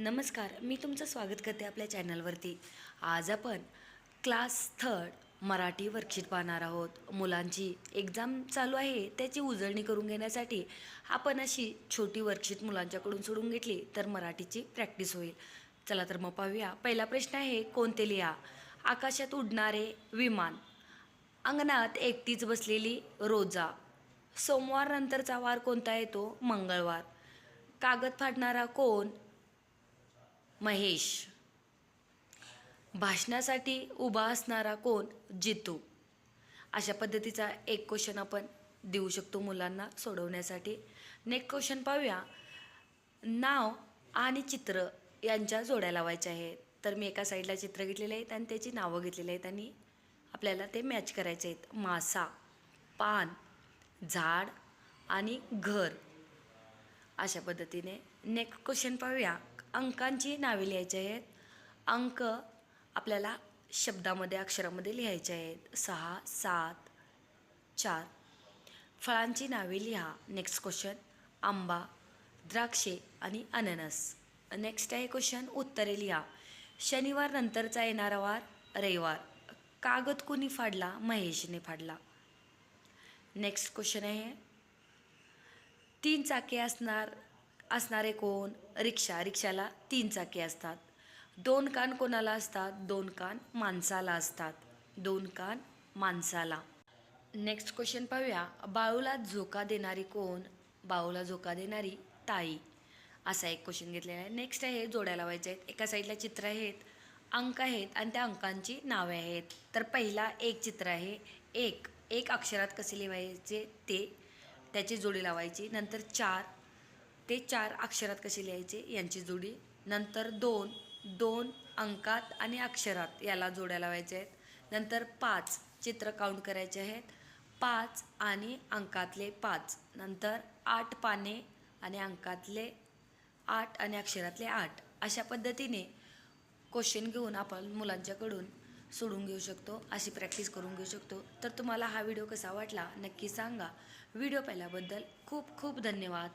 नमस्कार मी तुमचं स्वागत करते आपल्या चॅनलवरती. आज आपण क्लास थर्ड मराठी वर्कशीट पाहणार आहोत. मुलांची एक्झाम चालू आहे त्याची उजळणी करून घेण्यासाठी आपण अशी छोटी वर्कशीट मुलांच्याकडून सोडून घेतली तर मराठीची प्रॅक्टिस होईल. चला तर मग पाहूया. पहिला प्रश्न आहे कोणते लिहा? आकाशात उडणारे विमान. अंगणात एकटीच बसलेली रोजा. सोमवार नंतरचा वार कोणता येतो? मंगळवार. कागद फाडणारा कोण? महेश. भाषणासाठी उभा असणारा कोण? जितू. अशा पद्धतीचा एक क्वेश्चन आपण देऊ शकतो मुलांना सोडवण्यासाठी. नेक्स्ट क्वेश्चन पाहूया. नाव आणि चित्र यांच्या जोड्या लावायच्या आहेत तर मी एका साईडला चित्र घेतलेले आहेत आणि त्याची नावं घेतलेली आहेत आणि आपल्याला ते मॅच करायचे आहेत. मासा पान झाड आणि घर. अशा पद्धतीने. नेक्स्ट क्वेश्चन पाहूया. अंकांची नावे लिहायची आहेत. अंक आपल्याला शब्दामध्ये अक्षरामध्ये लिहायचे आहेत. सहा सात चार. फळांची नावे लिहा. नेक्स्ट क्वेश्चन आंबा द्राक्षे आणि अननस. नेक्स्ट आहे क्वेश्चन उत्तरे लिहा. शनिवार नंतरचा येणारा वार रविवार. कागद कुणी फाडला? महेशने फाडला. नेक्स्ट क्वेश्चन आहे. तीन चाके असणार. असणारे कोण? रिक्षा. रिक्षाला तीन चाके असतात. दोन कान कोणाला असतात? दोन कान माणसाला असतात. दोन कान माणसाला. नेक्स्ट क्वेश्चन पाहूया. बाळूला झोका देणारी कोण? बाळूला झोका देणारी ताई. असा एक क्वेश्चन घेतलेला आहे. नेक्स्ट आहे जोड्या लावायचे आहेत. एका साईडला चित्र आहेत अंक आहेत आणि त्या अंकांची नावे आहेत. तर पहिला एक चित्र आहे. एक. एक अक्षरात कसे लिहायचे ते? त्याची जोडी लावायची. नंतर चार. ते चार अक्षरात कसे लिहायचे? यांची जोडी. नंतर दोन दोन अंकात आणि अक्षरात याला जोड्या लावायच्या आहेत. नंतर पाच चित्र काउंट करायचे आहेत. पाच आणि अंकातले पाच. नंतर आठ पाने आणि अंकातले आठ आणि अक्षरातले आठ. अशा पद्धतीने क्वेश्चन घेऊन आपण मुलांच्याकडून सोडून घेऊ शकतो. अशी प्रॅक्टिस करून घेऊ शकतो. तर तुम्हाला हा व्हिडिओ कसा वाटला नक्की सांगा. व्हिडिओ पाहिल्याबद्दल खूप खूप धन्यवाद.